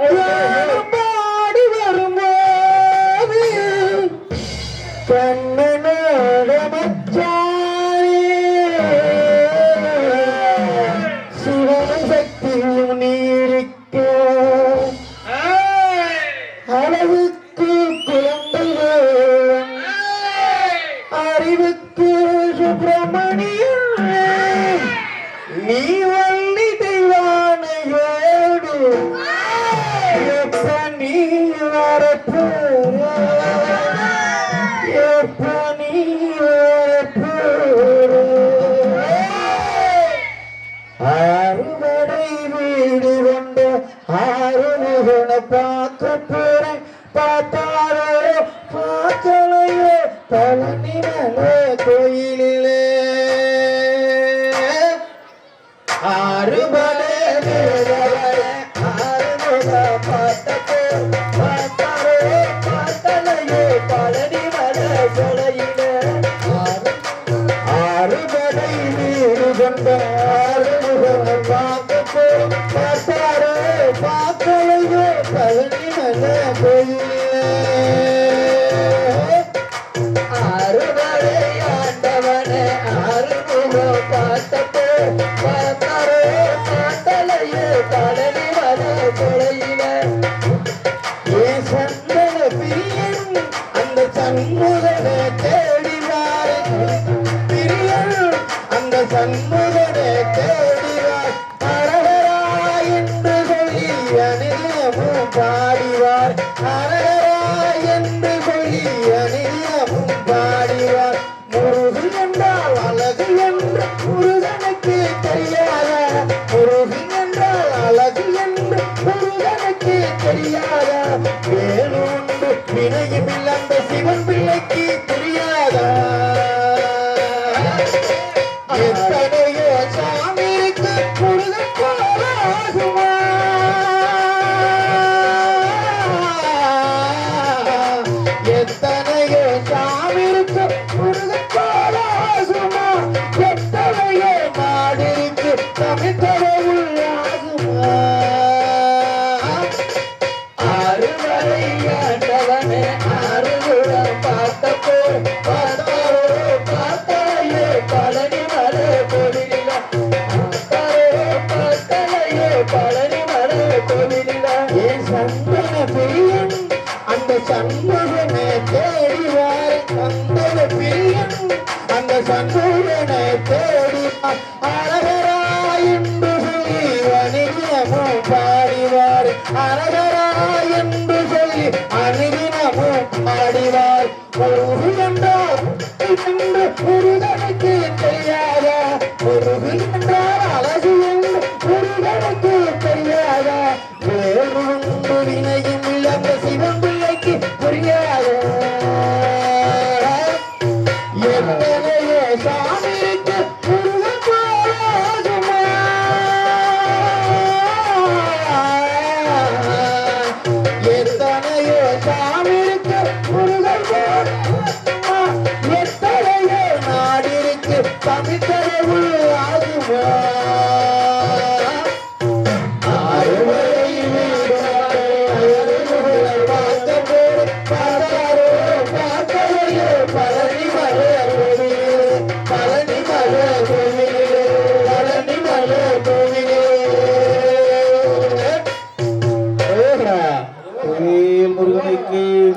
ஞானம் பாடி வரும்போது நீ வள்ளி தெய்வானையோடு எப்ப நீ வரப்போற எப்ப நீ வரப்போற அறுவடை வீடு கொண்ட ஆறுமுகனை பார்க்க போறேன். பார்த்தாரோ பார்க்கலையோ பழனி மேலே கோயிலிலே அருவரை ஆண்டவனே அருமுக பார்த்தப்போ பழனி மலை கொலையிலே? ஏன் சந்தன பிரியன் அந்த சண்முகனை பிரியன் அந்த சண்முகனை என்று சொல்லி அநிலமும் பாடிவார். அரகரா எத்தனையோ ஏன் சந்தன பிரியன் அந்த சண்முகனை தேடிவார் சந்தன பிரியன் அந்த சண்முகனை தேடிவார் அரகரா சொல்லி வணிகமும் பாடிவார் அரகரா சொல்லி அணுகினமும் பாடிவார் ஒரு என்றால் என்று முருகனுக்கு தெரியாத முருகு என்றால் அழகு வினையும் இழந்த சிவன் பிள்ளைக்கு புரியாதா எத்தனையோ சாமிக்கு முருகன் போலாகுமா? எத்தனையோ சாமிக்கு முருகன் போலாகுமா? எத்தனையோ நாடிற்கு தமிழ் கடவுள் ஆகுமா